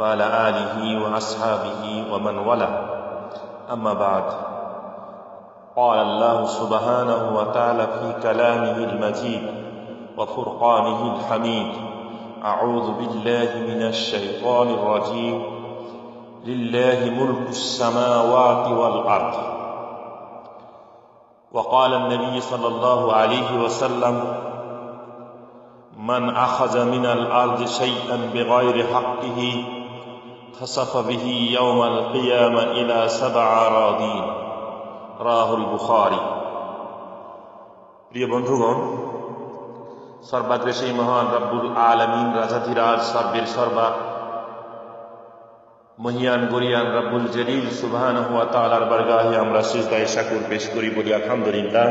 وعلى آله وأصحابه ومن والاه. أما بعد قال الله سبحانه وتعالى في كلامه المجيد وفرقانه الحميد أعوذ بالله من الشيطان الرجيم لله ملك السماوات والأرض. وقال النبي صلى الله عليه وسلم من أخذ من الأرض شيئا بغير حقه خسف به يوم القيامة إلى سبع أراضين রাহ বুখারি প্রিয় বন্ধুগণ সর্বাগ্রেসী মহান রব্বুল আলমিন রাজাধিরাজ সর্বের সর্বা মহিয়ান গরিয়ান রব্বুল জলিল সুবহান হুয়া তালার বারগাহে আমরা সিজদায় শাকুর পেশ করি বলি আলহামদুলিল্লাহ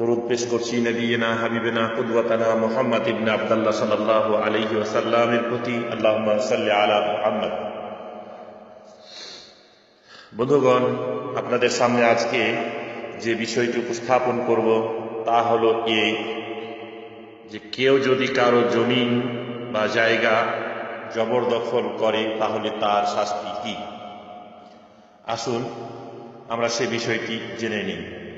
দরুদ পেশ করছি, নবীনা, হাবিবেনা, কুদওয়াতানা মুহাম্মদ ইবনে আব্দুল্লাহ সাল্লাল্লাহু আলাইহি ওয়াসাল্লামের প্রতি আল্লাহুম্মা সাল্লি আলা মুহাম্মদ। বন্ধুগণ, আপনাদের সামনে আজকে যে বিষয়টি উপস্থাপন করব, তা হলো এই যে কেউ যদি কারও জমিন বা জায়গা জবরদখল করে, তাহলে তার শাস্তি কি? আসুন আমরা সে বিষয়টি জেনে নিই।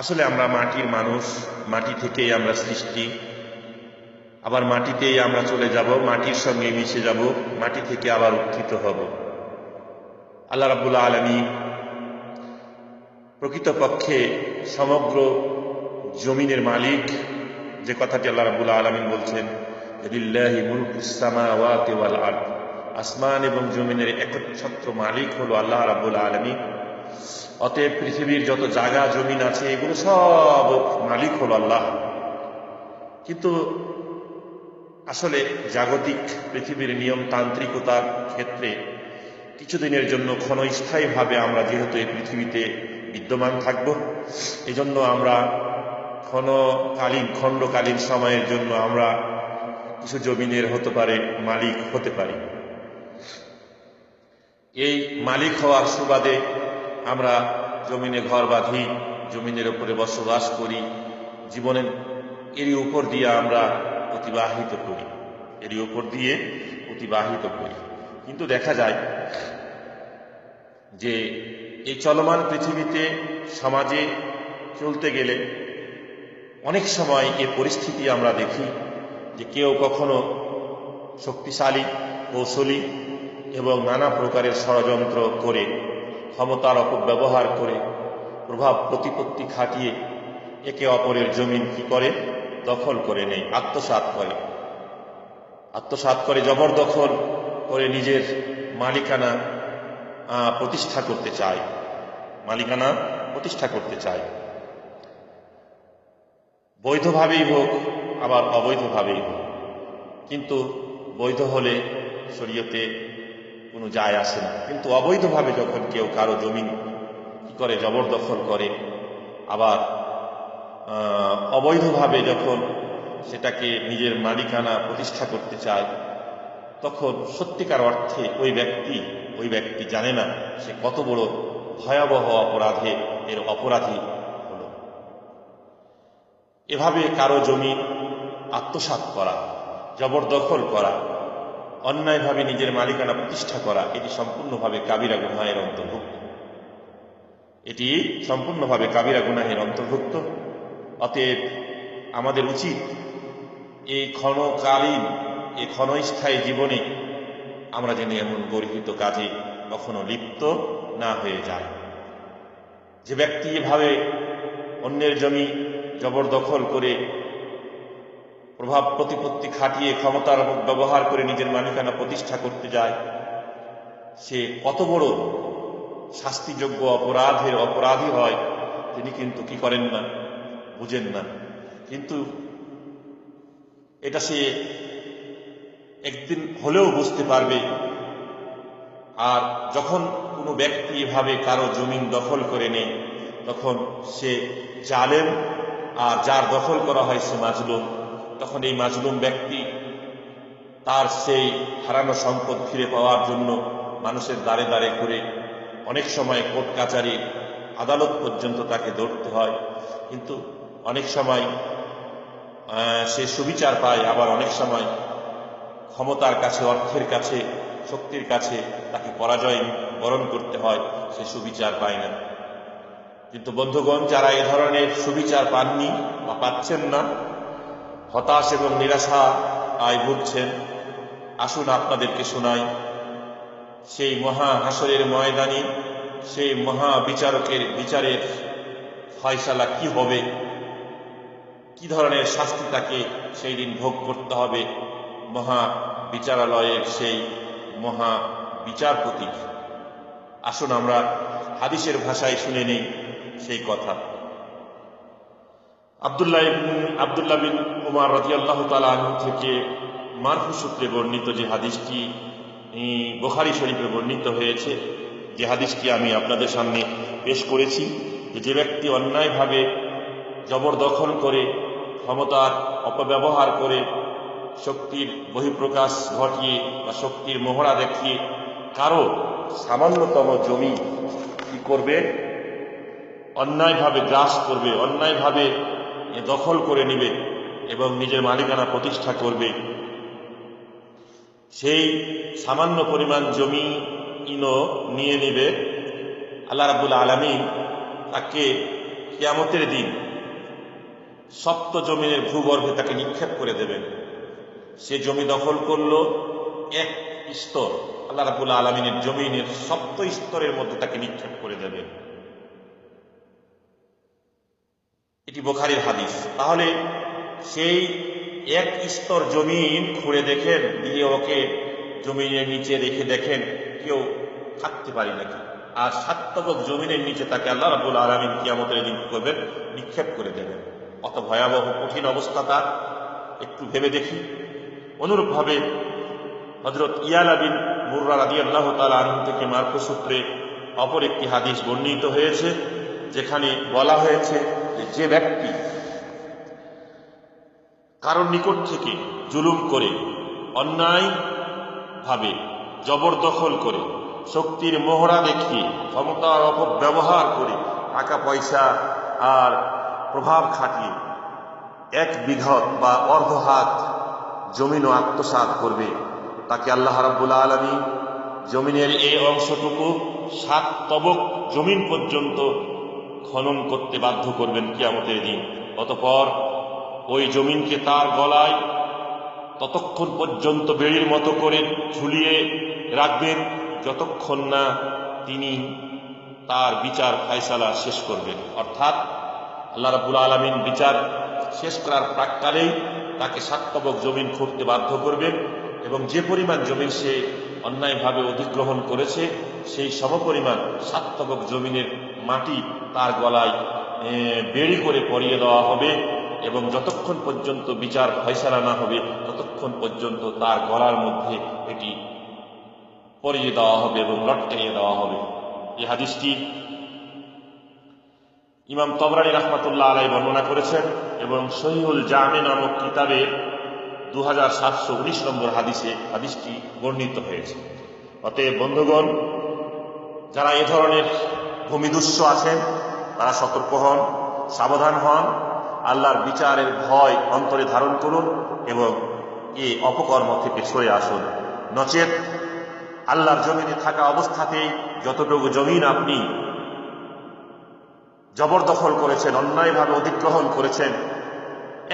আসলে আমরা মাটির মানুষ, মাটি থেকেই আমরা সৃষ্টি। আবার মাটিতেই আমরা চলে যাব, মাটির সঙ্গে মিশে যাব, মাটি থেকে আবার উত্থিত হব। আল্লাহ রাবুল্লাহ আলমী প্রকৃতপক্ষে সমগ্র জমিনের মালিক, যে কথাটি আল্লাহ রাবুল আলমিন বলছেন আসমান এবং জমিনের একচ্ছত্র মালিক হলো আল্লাহ রাবুল আলমী অতএব পৃথিবীর যত জায়গা, জমিন আছে, এগুলো সব মালিক হলো আল্লাহ। কিন্তু আসলে জাগতিক পৃথিবীর নিয়মতান্ত্রিকতার ক্ষেত্রে কিছুদিনের জন্য ক্ষণস্থায়ীভাবে আমরা যেহেতু এই পৃথিবীতে বিদ্যমান থাকব, এজন্য আমরা ক্ষণকালীন, খণ্ডকালীন সময়ের জন্য আমরা কিছু জমিনের হতে পারে মালিক হতে পারি। এই মালিক হওয়ার সুবাদে আমরা জমিনে ঘর বাঁধি, জমিনের উপরে বসবাস করি, জীবনের এরই উপর দিয়ে আমরা অতিবাহিত করি, এরই উপর দিয়ে অতিবাহিত করি। কিন্তু দেখা যায় যে এই চলমান পৃথিবীতে সমাজে চলতে গেলে অনেক সময় এ পরিস্থিতি আমরা দেখি যে কেউ কখনো শক্তিশালী, কৌশলী এবং নানা প্রকারের ষড়যন্ত্র করে ক্ষমতার অপব্যবহার করে প্রভাব প্রতিপত্তি খাটিয়ে একে অপরের জমিন কি করে? দখল করে নেই আত্মসাত করে। আত্মসাত করে জবরদখল করে নিজের মালিকানা প্রতিষ্ঠা করতে চায়। মালিকানা প্রতিষ্ঠা করতে চায়। বৈধভাবেই হোক, আবার অবৈধভাবেই হোক। কিন্তু বৈধ হলে শরীয়তে কোনো যায় আসে না। কিন্তু অবৈধভাবে যখন কেউ কারও জমি কি করে জবরদখল করে, আবার অবৈধভাবে যখন সেটাকে নিজের মালিকানা প্রতিষ্ঠা করতে চায়, তখন সত্যিকার অর্থে ওই ব্যক্তি ওই ব্যক্তি জানে না সে কত বড় ভয়াবহ অপরাধে এর অপরাধী হল। এভাবে কারও জমি আত্মসাৎ করা, জবরদখল করা অন্যায়ভাবে নিজের মালিকানা প্রতিষ্ঠা করা, এটি সম্পূর্ণভাবে কাবিরা গুনাহের অন্তর্ভুক্ত। এটি সম্পূর্ণভাবে কাবিরা গুনাহের অন্তর্ভুক্ত। অতএব আমাদের উচিত এই ক্ষণকালীন, এই ক্ষণস্থায়ী জীবনে আমরা যেন এমন গর্হিত কাজে কখনো লিপ্ত না হয়ে যায় যে ব্যক্তি এভাবে অন্যের জমি জবরদখল করে প্রভাব প্রতিপত্তি খাটিয়ে ক্ষমতার ব্যবহার করে নিজের মালিকানা প্রতিষ্ঠা করতে যায়। সে কত বড় শাস্তিযোগ্য অপরাধের অপরাধী হয়, তিনি কিন্তু কি করেন না, বুঝেন না। কিন্তু এটা সে একদিন হলেও বুঝতে পারবে। আর যখন কোনো ব্যক্তি এভাবে কারও জমিন দখল করে নেয়, তখন সে জালেম, আর যার দখল করা হয় সে মাজলুম। তখন এই মাজলুম ব্যক্তি তার সেই হারানো সম্পদ ফিরে পাওয়ার জন্য মানুষের দ্বারে দ্বারে করে অনেক সময় কোর্ট কাচারি আদালত পর্যন্ত তাকে দৌড়তে হয়। কিন্তু অনেক সময় সে সুবিচার পায়, আবার অনেক সময় ক্ষমতার কাছে, অর্থের কাছে, শক্তির কাছে তাকে পরাজয় বরণ করতে হয়, সে সুবিচার পায় না। কিন্তু বন্ধুগণ, যারা এ ধরনের সুবিচার পাননি বা পাচ্ছেন না হতাশ এবং নিরাশা আয় ভুগছেন। আসুন আপনাদেরকে শোনাই। সেই মহা হাসরের ময়দানে, সেই মহা বিচারকের বিচারের ফয়সালা কি হবে? কি ধরনের শাস্তি তাকে সেই দিন ভোগ করতে হবে? মহা বিচারালয়ের সেই মহা বিচারপতি। আসুন আমরা হাদিসের ভাষায় শুনে নেই সেই কথা। আবদুল্লাহ আবদুল্লাহ বিন উমার তাআলা আনহু থেকে মারফু সূত্রে বর্ণিত যে হাদিসটি বুখারী শরীফে বর্ণিত হয়েছে, যে হাদিসটি আমি আপনাদের সামনে পেশ করেছি যে ব্যক্তি অন্যায়ভাবে জবরদখল করে, ক্ষমতার অপব্যবহার করে, শক্তির বহিঃপ্রকাশ ঘটিয়ে বা শক্তির মোহরা দেখিয়ে কারও সামান্যতম জমি কি করবে? অন্যায়ভাবে গ্রাস করবে, অন্যায়ভাবে দখল করে নেবে এবং নিজের মালিকানা প্রতিষ্ঠা করবে। সেই সামান্য পরিমাণ জমি ইনো নিয়ে নেবে। আল্লাহ রাবুল আলমিন তাকে কেয়ামতের দিন সপ্ত জমিনের ভূগর্ভে তাকে নিক্ষেপ করে দেবেন। সে জমি দখল করল এক স্তর। আল্লাহ রাবুল আলমিনের জমিনের সপ্ত স্তরের মধ্যে তাকে নিক্ষেপ করে দেবেন। এটি বোখারির হাদিস। তাহলে সেই এক স্তর জমিন খুঁড়ে দেখেন, দিয়ে ওকে জমিনের নিচে রেখে দেখেন, কেউ থাকতে পারি নাকি? আর সাতবক জমিনের নিচে তাকে আল্লাহ রাবুল আলমিন কিয়ামতের দিন করবেন? নিক্ষেপ করে দেবেন। অত ভয়াবহ কঠিন অবস্থা তার। একটু ভেবে দেখি। অনুরূপভাবে হজরত ইয়ালা বিন মুর্রা রাদি আল্লাহ তালা আনহু থেকে মার্কো সূত্রে অপর একটি হাদিস বর্ণিত হয়েছে, যেখানে বলা হয়েছে যে ব্যক্তি কারোর নিকট থেকে জুলুম করে অন্যায় ভাবে জবরদখল করে, শক্তির মোহরা দেখিয়ে, ক্ষমতার অপব্যবহার করে টাকা, পয়সা আর প্রভাব খাটিয়ে এক বিঘত বা অর্ধ হাত জমিনও আত্মসাৎ করবে, তাকে আল্লাহ রাব্বুল আলমী জমিনের এই অংশটুকু সাত তবক জমিন পর্যন্ত খনন করতে বাধ্য করবেন কিয়ামতের দিন। অতপর ওই জমিনকে তার গলায় ততক্ষণ পর্যন্ত বেড়ির মতো করে ঝুলিয়ে রাখবেন, যতক্ষণ না তিনি তার বিচার ফায়সালা শেষ করবেন। অর্থাৎ আল্লাহ রাবুল আলমিন বিচার শেষ করার প্রাককালেই তাকে সাতবক জমিন খুঁড়তে বাধ্য করবেন এবং যে পরিমাণ জমিন সে অন্যায়ভাবে অধিগ্রহণ করেছে, সেই সমপরিমাণ সাতবক জমিনের মাটি তার গলায় বেড়ি করে পরিয়ে দেওয়া হবে এবং যতক্ষণ পর্যন্ত বিচার ফয়সালা না হবে, ততক্ষণ পর্যন্ত তার গলার মধ্যে এটি পরিয়ে দেওয়া হবে এবং লটকাইয়ে দেওয়া হবে। এই হাদিসটি ইমাম তবরানি রহমাতুল্লাহ আলাই বর্ণনা করেছেন এবং সহিউল জামে নামক কিতাবে দু হাজার সাতশো উনিশ নম্বর হাদিসে হাদিসটি বর্ণিত হয়েছে। অতএব বন্ধুগণ, যারা এ ধরনের ভূমিদুষ্য আছেন তারা সতর্ক হন, সাবধান হন, আল্লাহর বিচারের ভয় অন্তরে ধারণ করুন এবং এই অপকর্ম থেকে সরে আসুন। নচেত আল্লাহর জমিনে থাকা অবস্থাতেই যতটুকু জমিন আপনি জবরদখল করেছেন, অন্যায়ভাবে অধিগ্রহণ করেছেন,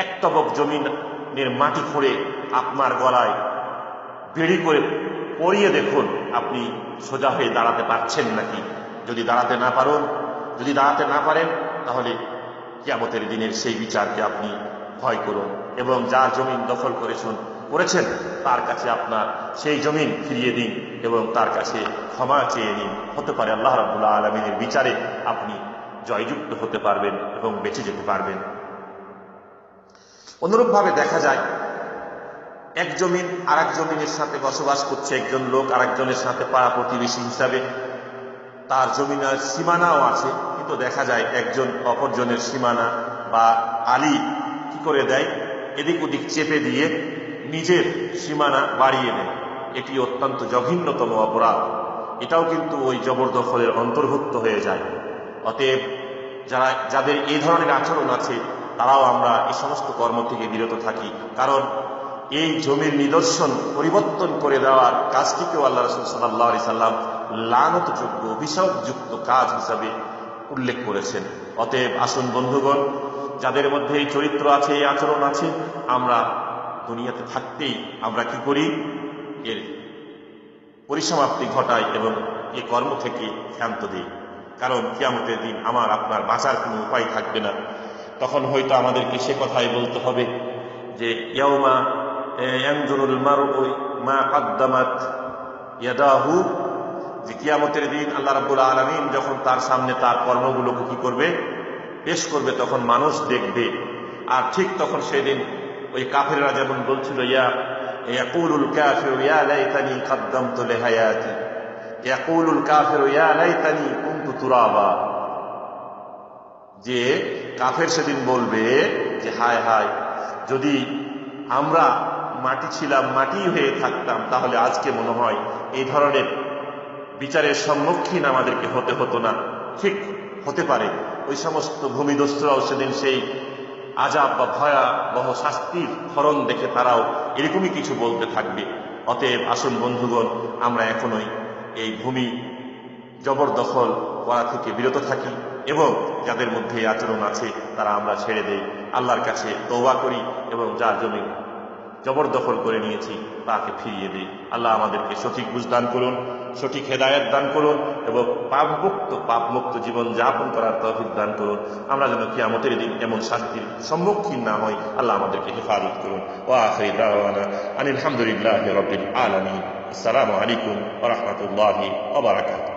এক তবক জমিনের মাটি খুঁড়ে আপনার গলায় বেড়ি করে পরিয়ে দেখুন, আপনি সোজা হয়ে দাঁড়াতে পারছেন নাকি। যদি দাঁড়াতে না পারেন, যদি দাঁড়াতে না পারেন, তাহলে কিয়ামতের দিনের সেই বিচারকে আপনি ভয় করুন এবং যার জমিন দখল করেছেন করেছেন, তার কাছে আপনার সেই জমিন ফিরিয়ে দিন এবং তার কাছে ক্ষমা চেয়ে নিন। হতে পারে আল্লাহ রাবুল্লাহ আলমিনের বিচারে আপনি জয়যুক্ত হতে পারবেন এবং বেঁচে যেতে পারবেন। অনুরূপভাবে দেখা যায়, এক জমিন আর জমিনের সাথে বসবাস করছে একজন লোক, আরেকজনের সাথে পাড়া প্রতিবেশী হিসাবে তার জমিনার সীমানাও আছে, কিন্তু দেখা যায় একজন অপরজনের সীমানা বা আলি কি করে দেয়? এদিক ওদিক চেপে দিয়ে নিজের সীমানা বাড়িয়ে নেয়। এটি অত্যন্ত জঘন্যতম অপরাধ। এটাও কিন্তু ওই জবরদখলের অন্তর্ভুক্ত হয়ে যায়। অতএব যারা, যাদের এই ধরনের আচরণ আছে, তারাও আমরা এই সমস্ত কর্ম থেকে বিরত থাকি। কারণ এই জমির নিদর্শন পরিবর্তন করে দেওয়ার কাজটিকেও আল্লাহ রসুল সাল্লাহ সাল্লাম লানতযোগ্য অভিশাপযুক্ত কাজ হিসাবে উল্লেখ করেছেন। অতএব আসুন বন্ধুগণ, যাদের মধ্যে এই চরিত্র আছে, এই আচরণ আছে, আমরা দুনিয়াতে থাকতেই আমরা কি করি? এর পরিসমাপ্তি ঘটাই এবং এ কর্ম থেকে ক্ষান্ত দিই। কারণ কিয়ামতের দিন আমার, আপনার বাঁচার কোনো উপায় থাকবে না। তখন হয়তো আমাদেরকে সে কথাই বলতে হবে যে, ইয়াউমা ইয়ানজুরুল মারউ মা কাদ্দামাত ইয়াদাহু যে কিয়ামতের দিন আল্লাহ রাব্বুল আলামিন যখন তার সামনে তার কর্মগুলোকে কি করবে? পেশ করবে, তখন মানুষ দেখবে। আর ঠিক তখন সেদিন ওই কাফেররা যেমন বলছিল, ইয়া, ইয়াকুলুল কাফিরু, ইয়া লাইতানি কাদ্দামতু লিহায়াতি। ইয়াকুলুল কাফিরু, ইয়া লাইতানি কুনতু তুরাবা। যে কাফের সেদিন বলবে যে, হায় হায়, যদি আমরা মাটি ছিলাম, মাটি হয়ে থাকতাম, তাহলে আজকে মনে হয় এই ধরনের বিচারের সম্মুখীন আমাদেরকে হতে হতো না। ঠিক হতে পারে, ওই সমস্ত ভূমিদস্যরাও সেদিন সেই আজাব বা ভয়াবহ শাস্তির ধরন দেখে তারাও এরকমই কিছু বলতে থাকবে। অতএব আসুন বন্ধুগণ, আমরা এখনোই এই ভূমি জবরদখল করা থেকে বিরত থাকি এবং যাদের মধ্যে আচরণ আছে তারা আমরা ছেড়ে দেই। আল্লাহর কাছে তৌবা করি এবং যার জমি জবরদখল করে নিয়েছি তাকে ফিরিয়ে দিই। আল্লাহ আমাদেরকে সঠিক বুঝ দান করুন, সঠিক হেদায়ত দান করুন এবং পাপমুক্ত পাপমুক্ত জীবন যাপন করার তৌফিক দান করুন। আমরা যেন কিয়ামতের দিন এমন শাস্তির সম্মুখীন না হই, আল্লাহ আমাদেরকে হেফাজত করুন। ও আখরি দাওয়ানা আনিল হামদুলিল্লাহ রবিল আলমী আসসালামু আলাইকুম রাহমাতুল্লাহি ওয়া বারাকাতুহু।